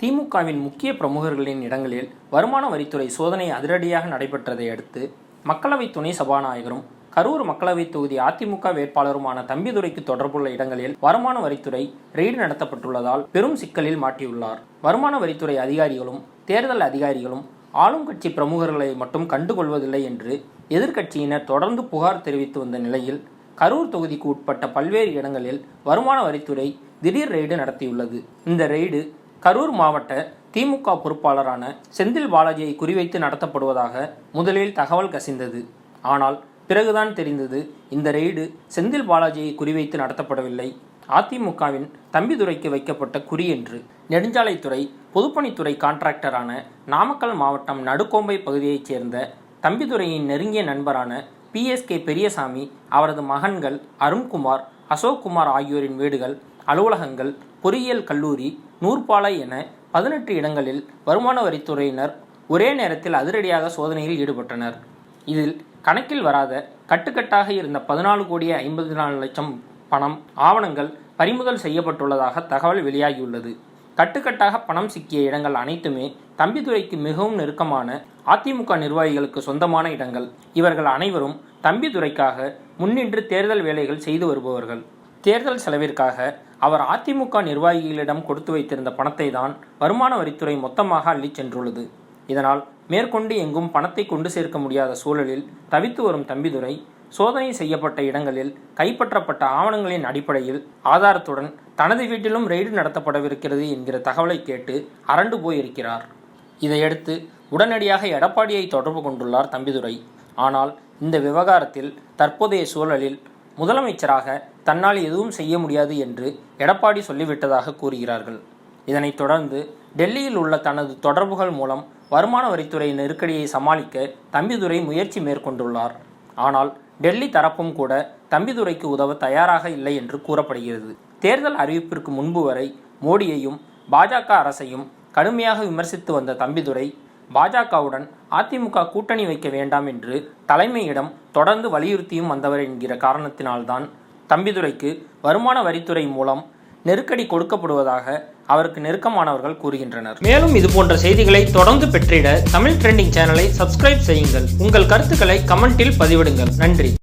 திமுகவின் முக்கிய பிரமுகர்களின் இடங்களில் வருமான வரித்துறை சோதனை அதிரடியாக நடைபெற்றதை அடுத்து மக்களவை துணை சபாநாயகரும் கரூர் மக்களவை தொகுதி அதிமுக வேட்பாளருமான தம்பிதுரைக்கு தொடர்புள்ள இடங்களில் வருமான வரித்துறை ரெய்டு நடத்தப்பட்டுள்ளதால் பெரும் சிக்கலில் மாட்டியுள்ளார். வருமான வரித்துறை அதிகாரிகளும் தேர்தல் அதிகாரிகளும் ஆளும் கட்சி பிரமுகர்களை மட்டும் கண்டுகொள்வதில்லை என்று எதிர்க்கட்சியினர் தொடர்ந்து புகார் தெரிவித்து வந்த நிலையில் கரூர் தொகுதிக்கு உட்பட்ட பல்வேறு இடங்களில் வருமான வரித்துறை திடீர் ரெய்டு நடத்தியுள்ளது. இந்த ரெய்டு கரூர் மாவட்ட திமுக பொறுப்பாளரான செந்தில் பாலாஜியை குறிவைத்து நடத்தப்படுவதாக முதலில் தகவல் கசிந்தது. ஆனால் பிறகுதான் தெரிந்தது இந்த ரெய்டு செந்தில் பாலாஜியை குறிவைத்து நடத்தப்படவில்லை. அதிமுகவின் தம்பிதுரைக்கு வைக்கப்பட்ட குறி என்று நெடுஞ்சாலைத்துறை பொதுப்பணித்துறை கான்ட்ராக்டரான நாமக்கல் மாவட்டம் நடுக்கோம்பை பகுதியைச் சேர்ந்த தம்பிதுரையின் நெருங்கிய நண்பரான பிஎஸ்கே பெரியசாமி அவரது மகன்கள் அருண்குமார் அசோக்குமார் ஆகியோரின் வீடுகள் அலுவலகங்கள் பொறியியல் கல்லூரி நூற்பாலை என பதினெட்டு இடங்களில் வருமான வரித்துறையினர் ஒரே நேரத்தில் அதிரடியாக சோதனையில் ஈடுபட்டனர். இதில் கணக்கில் வராத கட்டுக்கட்டாக இருந்த பதினாலு கோடியே ஐம்பத்தி நாலு லட்சம் பணம் ஆவணங்கள் பறிமுதல் செய்யப்பட்டுள்ளதாக தகவல் வெளியாகியுள்ளது. கட்டுக்கட்டாக பணம் சிக்கிய இடங்கள் அனைத்துமே தம்பிதுரைக்கு மிகவும் நெருக்கமான அதிமுக நிர்வாகிகளுக்கு சொந்தமான இடங்கள். இவர்கள் அனைவரும் தம்பிதுரைக்காக முன்னின்று தேர்தல் வேலைகள் செய்து வருபவர்கள். தேர்தல் செலவிற்காக அவர் அதிமுக நிர்வாகிகளிடம் கொடுத்து வைத்திருந்த பணத்தை தான் வருமான வரித்துறை மொத்தமாக அள்ளிச் சென்றுள்ளது. இதனால் மேற்கொண்டு எங்கும் பணத்தை கொண்டு சேர்க்க முடியாத சூழலில் தவித்து வரும் தம்பிதுரை சோதனை செய்யப்பட்ட இடங்களில் கைப்பற்றப்பட்ட ஆவணங்களின் அடிப்படையில் ஆதாரத்துடன் தனது வீட்டிலும் ரெய்டு நடத்தப்படவிருக்கிறது என்கிற தகவலை கேட்டு அரண்டு போயிருக்கிறார். இதையடுத்து உடனடியாக எடப்பாடியை தொடர்பு கொண்டுள்ளார் தம்பிதுரை. ஆனால் இந்த விவகாரத்தில் தற்போதைய சூழலில் முதலமைச்சராக தன்னால் எதுவும் செய்ய முடியாது என்று எடப்பாடி சொல்லிவிட்டதாக கூறுகிறார்கள். இதனைத் தொடர்ந்து டெல்லியில் உள்ள தனது தொடர்புகள் மூலம் வருமான வரித்துறை நெருக்கடியை சமாளிக்க தம்பிதுரை முயற்சி மேற்கொண்டுள்ளார். ஆனால் டெல்லி தரப்பும் கூட தம்பிதுரைக்கு உதவ தயாராக இல்லை என்று கூறப்படுகிறது. தேர்தல் அறிவிப்பிற்கு முன்பு வரை மோடியையும் பாஜக அரசையும் கடுமையாக விமர்சித்து வந்த தம்பிதுரை பாஜகவுடன் அதிமுக கூட்டணி வைக்க வேண்டாம் என்று தலைமையிடம் தொடர்ந்து வலியுறுத்தியும் வந்தவர் என்கிற காரணத்தினால்தான் தம்பிதுரைக்கு வருமான வரித்துறை மூலம் நெருக்கடி கொடுக்கப்படுவதாக அவருக்கு நெருக்கமானவர்கள் கூறுகின்றனர். மேலும் இது போன்ற செய்திகளை தொடர்ந்து பெற்றிட தமிழ் ட்ரெண்டிங் சேனலை சப்ஸ்கிரைப் செய்யுங்கள். உங்கள் கருத்துக்களை கமெண்டில் பதிவிடுங்கள். நன்றி.